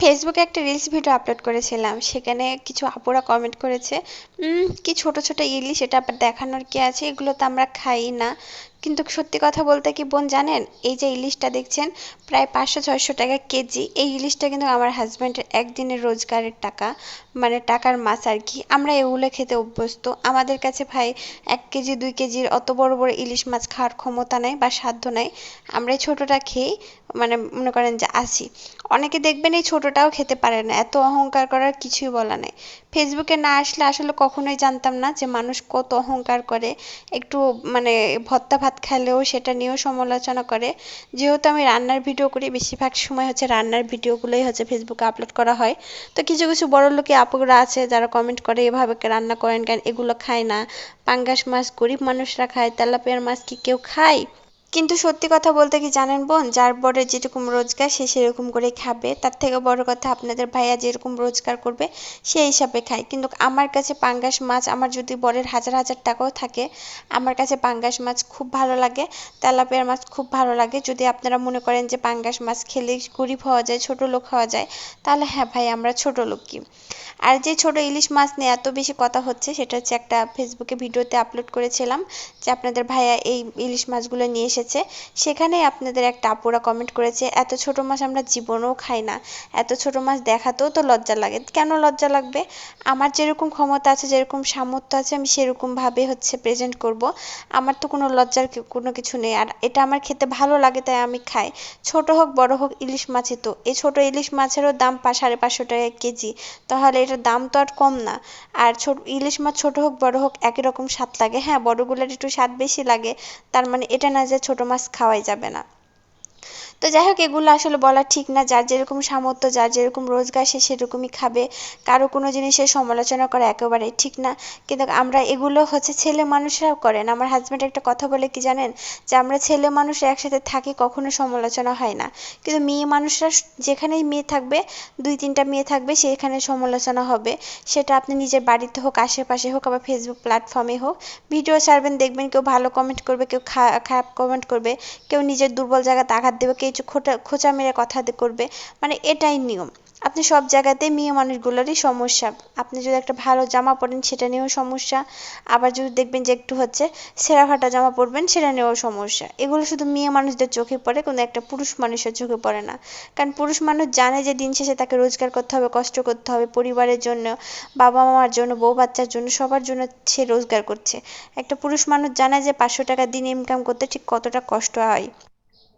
ফেসবুকে একটা reels video upload করেছিলাম। সেখানে কিছু আপুরা কমেন্ট করেছে কি ছোট ছোট ইলিশ, এটা আবার দেখানোর কি আছে? এগুলো তো আমরা খাই না। কিন্তু সত্যি কথা বলতে কি বোন জানেন, এই যে ইলিশটা দেখছেন, প্রায় পাঁচশো, ছয়শো টাকা কেজি। এই ইলিশটা কিন্তু আমার হাজব্যান্ডের একদিনের রোজগারের টাকা মানে টাকার মাছ আর কি। আমরা এগুলো খেতে অভ্যস্ত। আমাদের কাছে ভাই এক কেজি, দুই কেজির অত বড় বড় ইলিশ মাছ খাওয়ার ক্ষমতা নাই বা সাধ্য নাই। আমরা এই ছোটোটা খেয়েই মানে মনে করেন যে আসি অনেকে দেখবেন এই ছোটোটাও খেতে পারে না। এত অহংকার করার কিছুই বলা নেই। ফেসবুকে না আসলে আসলে কখনোই জানতাম না যে মানুষ কত অহংকার করে। একটু মানে ভত্তা ভাত খেলেও সেটা নিয়েও সমালোচনা করে। যেহেতু আমি রান্নার ভিডিও করি, বেশিরভাগ সময় হচ্ছে রান্নার ভিডিওগুলোই হচ্ছে ফেসবুকে আপলোড করা হয়। তো কিছু কিছু বড় লোকে আপুরা আছে যারা কমেন্ট করে, এভাবে রান্না করেন কেন? এগুলো খায় না। পাঙ্গাস মাছ গরিব মানুষরা খায়, তেলাপিয়ার মাছ কি কেউ খায়? কিন্তু সত্যি কথা বলতে কি জানেন বোন? যার বড় যেরকম রোজগার, সে সেরকম করে খাবে। তার থেকে বড় কথা আপনাদের ভাইয়া যেরকম রোজগার করবে সেই হিসাবে খায়। কিন্তু আমার কাছে পাঙ্গাস মাছ, আমার যদি বরের হাজার হাজার টাকাও থাকে, আমার কাছে পাঙ্গাস মাছ খুব ভালো লাগে, তেলাপিয়ার মাছ খুব ভালো লাগে। যদি আপনারা মনে করেন যে পাঙ্গাস মাছ খেলে গরিব হওয়া যায়, ছোট লোক হওয়া যায়, তাহলে হ্যাঁ ভাই, আমরা ছোট লোক কি? আর যে ছোট ইলিশ মাছ নিয়ে এত বেশি কথা হচ্ছে, সেটা হচ্ছে একটা ফেসবুকে ভিডিওতে আপলোড করেছিলাম যে আপনাদের ভাইয়া এই ইলিশ মাছগুলো নিয়ে এসেছে। সেখানেই আপনাদের একটা আপুরা কমেন্ট করেছে, এত ছোট মাছ আমরা জীবনেও খাই না। এত ছোট মাছ দেখাতেও তো লজ্জা লাগে। কেন লজ্জা লাগবে? আমার যেরকম ক্ষমতা আছে, যেরকম সামর্থ্য আছে, আমি সেরকমভাবে হচ্ছে প্রেজেন্ট করব। আমার তো কোনো লজ্জার কোনো কিছু নেই। আর এটা আমার খেতে ভালো লাগে, তাই আমি খাই। ছোট হোক, বড় হোক, ইলিশ মাছই তো। এই ছোট ইলিশ মাছেরও দাম পা সাড়ে পাঁচশো টাকা কেজি। তাহলে এটার দাম তো আর কম না। আর ছোট, ইলিশ মাছ ছোট হোক, বড় হোক, একই রকম স্বাদ লাগে। হ্যাঁ বড়গুলোর একটু স্বাদ বেশি লাগে। তার মানে এটা না যে ছোট মাছ খাওয়াই যাবে না। তো যাই হোক এগুলো আসলে বলা ঠিক না। যার যেরকম সামর্থ্য, যার যেরকম রোজগার, সে সেরকমই খাবে। কারও কোনো জিনিসের সমালোচনা করা একেবারেই ঠিক না। কিন্তু আমরা এগুলো হচ্ছে ছেলে মানুষরাও করেন। আমার হাজব্যান্ড একটা কথা বলে কি জানেন? যে আমরা ছেলে মানুষ একসাথে থাকি কখনো সমালোচনা হয় না। কিন্তু মেয়ে মানুষরা যেখানেই মেয়ে থাকবে, দুই তিনটা মেয়ে থাকবে, সেখানে সমালোচনা হবে। সেটা আপনি নিজের বাড়িতে হোক, আশেপাশে হোক, আবার ফেসবুক প্ল্যাটফর্মে হোক ভিডিও ছাড়বেন, দেখবেন কেউ ভালো কমেন্ট করবে, কেউ খারাপ কমেন্ট করবে, কেউ নিজের দুর্বল জায়গাতে আঘাত দেবে, কেউ খোটা, খোঁচা মেরে কথা করবে। মানে এটাই নিয়ম। আপনি সব জায়গাতেই মেয়ে মানুষগুলোরই সমস্যা। আপনি যদি একটা ভালো জামা পরেন, সেটা নিয়েও সমস্যা। আবার যদি দেখবেন যে একটু হচ্ছে ছেঁড়া ফাটা জামা পরবেন, সেটা নিয়েও সমস্যা। এগুলো শুধু মেয়ে মানুষদের চোখে পড়ে কিন্তু একটা পুরুষ মানুষের চোখে পড়ে না। কারণ পুরুষ মানুষ জানে যে দিন শেষে তাকে রোজগার করতে হবে, কষ্ট করতে হবে, পরিবারের জন্য বাবা মামার জন্য বউ বাচ্চার জন্য, সবার জন্য সে রোজগার করছে। একটা পুরুষ মানুষ জানে যে পাঁচশো টাকা দিন ইনকাম করতে ঠিক কতটা কষ্ট হয়।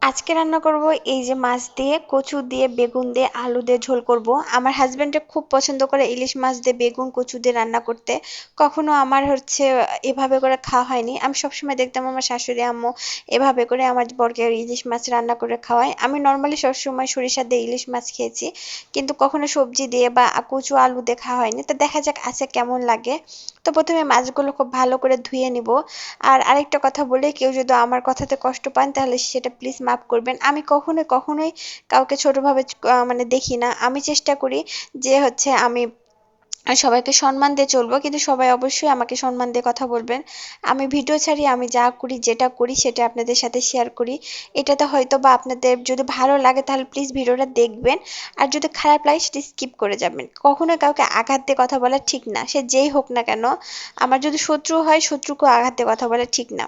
আজকে রান্না করব এই যে মাছ দিয়ে, কচু দিয়ে, বেগুন দিয়ে, আলু দিয়ে ঝোল করব। আমার হাজব্যান্ডে খুব পছন্দ করে ইলিশ মাছ দিয়ে, বেগুন, কচু দিয়ে রান্না করতে। কখনো আমার হচ্ছে এভাবে করে খাওয়া হয়নি। আমি সবসময় দেখতাম আমার শাশুড়ি, আম্মু এভাবে করে আমার বরকে ইলিশ মাছ রান্না করে খাওয়ায়। আমি নর্মালি সবসময় সরিষা দিয়ে ইলিশ মাছ খেয়েছি। কিন্তু কখনো সবজি দিয়ে বা কচু, আলু দিয়ে খাওয়া হয়নি। তো দেখা যাক আছে কেমন লাগে। তো প্রথমে মাছগুলো খুব ভালো করে ধুয়ে নিব। আর আরেকটা কথা বলে, কেউ যদি আমার কথাতে কষ্ট পান, তাহলে সেটা প্লিজ মাফ করবেন। আমি কখনোই কখনোই কাউকে ছোটোভাবে মানে দেখি না। আমি চেষ্টা করি যে হচ্ছে আমি সবাইকে সম্মান দিয়ে চলবো, কিন্তু সবাই অবশ্যই আমাকে সম্মান দিয়ে কথা বলবেন। আমি ভিডিও ছাড়ি, আমি যা করি, যেটা করি, সেটা আপনাদের সাথে শেয়ার করি। এটাতে হয়তো বা আপনাদের যদি ভালো লাগে, তাহলে প্লিজ ভিডিওটা দেখবেন। আর যদি খারাপ লাগে, সেটি স্কিপ করে যাবেন। কখনোই কাউকে আঘাত দিয়ে কথা বলা ঠিক না, সে যেই হোক না কেন। আমার যদি শত্রু হয়, শত্রুকেও আঘাত দিয়ে কথা বলা ঠিক না।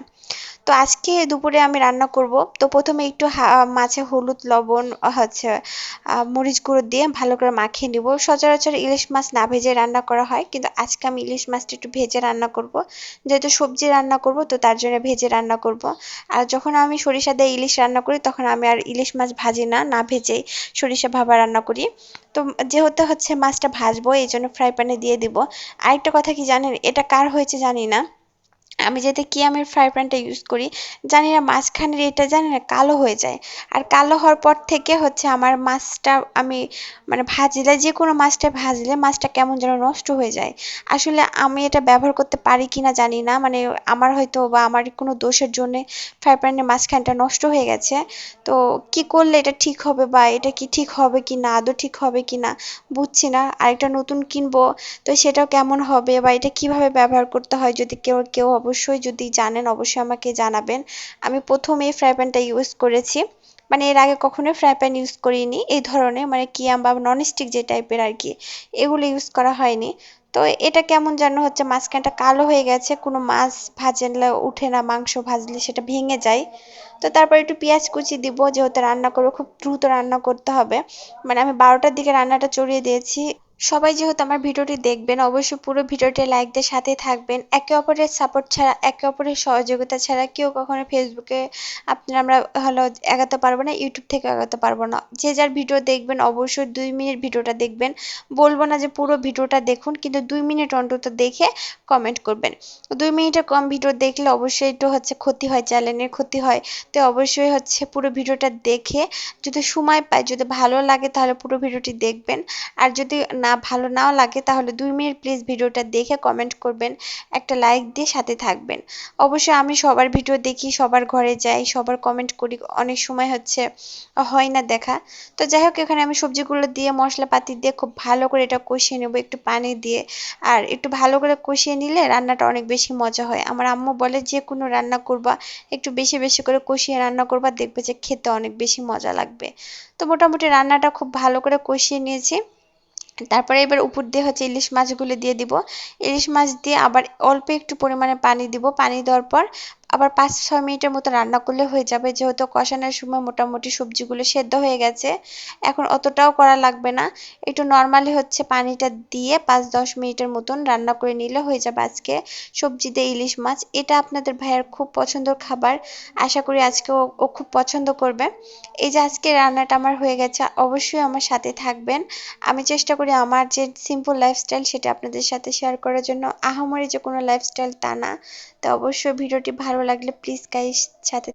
তো আজকে দুপুরে আমি রান্না করব। তো প্রথমে একটু মাছে হলুদ, লবণ, হচ্ছে মরিচ গুঁড়ো দিয়ে ভালো করে মাখিয়ে নিব। সচরাচর ইলিশ মাছ না ভেজে রান্না করা হয়, কিন্তু আজকে আমি ইলিশ মাছটা একটু ভেজে রান্না করব। যেহেতু সবজি রান্না করব, তো তার জন্য ভেজে রান্না করব। আর যখন আমি সরিষা দিয়ে ইলিশ রান্না করি, তখন আমি আর ইলিশ মাছ ভাজি না না ভেজেই সরিষা ভাবা রান্না করি। তো যেহেতু হচ্ছে মাছটা ভাজবো এই জন্য ফ্রাই প্যানে দিয়ে দিব। আরেকটা কথা কি জানেন? এটা কার হয়েছে জানি না। আমি যাতে কি আমি ফ্রাই প্যানটা ইউজ করি, জানি না মাঝখানের এটা জানি না কালো হয়ে যায়। আর কালো হওয়ার পর থেকে হচ্ছে আমার মাছটা আমি মানে ভাজলে যে কোনো মাছটা ভাজলে মাছটা কেমন যেন নষ্ট হয়ে যায়। আসলে আমি এটা ব্যবহার করতে পারি কি না জানি না। মানে আমার হয়তো বা আমার কোনো দোষের জন্যে ফ্রাই প্যানের মাঝখানটা নষ্ট হয়ে গেছে। তো কি করলে এটা ঠিক হবে বা এটা কি ঠিক হবে কি না, আদৌ ঠিক হবে কি না, বুঝছি না। আরেকটা নতুন কিনবো, তো সেটাও কেমন হবে বা এটা কীভাবে ব্যবহার করতে হয় যদি কেউ কেউ অবশ্যই যদি জানেন অবশ্যই আমাকে জানাবেন। আমি প্রথম এই ফ্রাই প্যানটা ইউজ করেছি। মানে এর আগে কখনোই ফ্রাই প্যান ইউজ করিনি এই ধরনের। মানে কিয়াম বা ননস্টিক যে টাইপের আর কি, এগুলো ইউজ করা হয়নি। তো এটা কেমন যেন হচ্ছে, মাঝখানটা কালো হয়ে গেছে, কোনো মাছ ভাজলে উঠে না, মাংস ভাজলে সেটা ভেঙে যায়। তো তারপর একটু পেঁয়াজ কুচি দিব, যেহেতু রান্না করব, খুব দ্রুত রান্না করতে হবে। মানে আমি বারোটার দিকে রান্নাটা চড়িয়ে দিয়েছি। সবাই যেহেতু আমার ভিডিওটি দেখবেন, অবশ্যই পুরো ভিডিওটি লাইক দিয়ে সাথে থাকবেন। একে অপরের সাপোর্ট ছাড়া, একে অপরের সহযোগিতা ছাড়া কেউ কখনো ফেসবুকে আপনার আমরা হলো এগাতে পারব না ইউটিউব থেকে এগাতে পারব না। যে যার ভিডিও দেখবেন, অবশ্যই দুই মিনিট ভিডিওটা দেখবেন। বলব না যে পুরো ভিডিওটা দেখুন, কিন্তু দুই মিনিট অন্তত দেখে কমেন্ট করবেন। দুই মিনিটের কম ভিডিও দেখলে অবশ্যই একটু হচ্ছে ক্ষতি হয় চ্যানেলের ক্ষতি হয়। তো অবশ্যই হচ্ছে পুরো ভিডিওটা দেখে যদি সময় পায় যদি ভালো লাগে তাহলে পুরো ভিডিওটি দেখবেন। আর যদি না না, ভালো নাও লাগে, তাহলে দুই মিনিট প্লিজ ভিডিওটা দেখে কমেন্ট করবেন, একটা লাইক দিয়ে সাথে থাকবেন। অবশ্যই আমি সবার ভিডিও দেখি, সবার ঘরে যাই, সবার কমেন্ট করি, অনেক সময় হচ্ছে হয় না দেখা। তো যাই হোক, এখানে আমি সবজিগুলো দিয়ে, মশলাপাতি দিয়ে খুব ভালো করে এটা কষিয়ে নেব, একটু পানি দিয়ে। আর একটু ভালো করে কষিয়ে নিলে রান্নাটা অনেক বেশি মজা হয়। আমার আম্মু বলে যে কোনো রান্না করবা, একটু বেশি বেশি করে কষিয়ে রান্না করবা, দেখবে যে খেতে অনেক বেশি মজা লাগবে। তো মোটামুটি রান্নাটা খুব ভালো করে কষিয়ে নিয়েছি। তারপরে এবার উপর দিয়ে হচ্ছে ইলিশ মাছগুলো দিয়ে দিব। ইলিশ মাছ দিয়ে আবার অল্প একটু পরিমাণে পানি দিব। পানি দেওয়ার পর আবার পাঁচ ছয় মিনিটের মতো রান্না করলে হয়ে যাবে। যেহেতু কষানোর সময় মোটামুটি সবজিগুলো সেদ্ধ হয়ে গেছে, এখন অতটাও করা লাগবে না। একটু নর্মালি হচ্ছে পানিটা দিয়ে পাঁচ দশ মিনিটের মতন রান্না করে নিলে হয়ে যাবে আজকে সবজি দিয়ে ইলিশ মাছ। এটা আপনাদের ভাইয়ার খুব পছন্দের খাবার। আশা করি আজকে ও খুব পছন্দ করবে। এই যে আজকে রান্নাটা আমার হয়ে গেছে, অবশ্যই আমার সাথে থাকবেন। আমি চেষ্টা করি আমার যে সিম্পল লাইফস্টাইল সেটা আপনাদের সাথে শেয়ার করার জন্য। আহামরি যে কোনো লাইফস্টাইল তা না। তো অবশ্যই ভিডিওটি ভালো লাগলে প্লিজ গাইস সাথে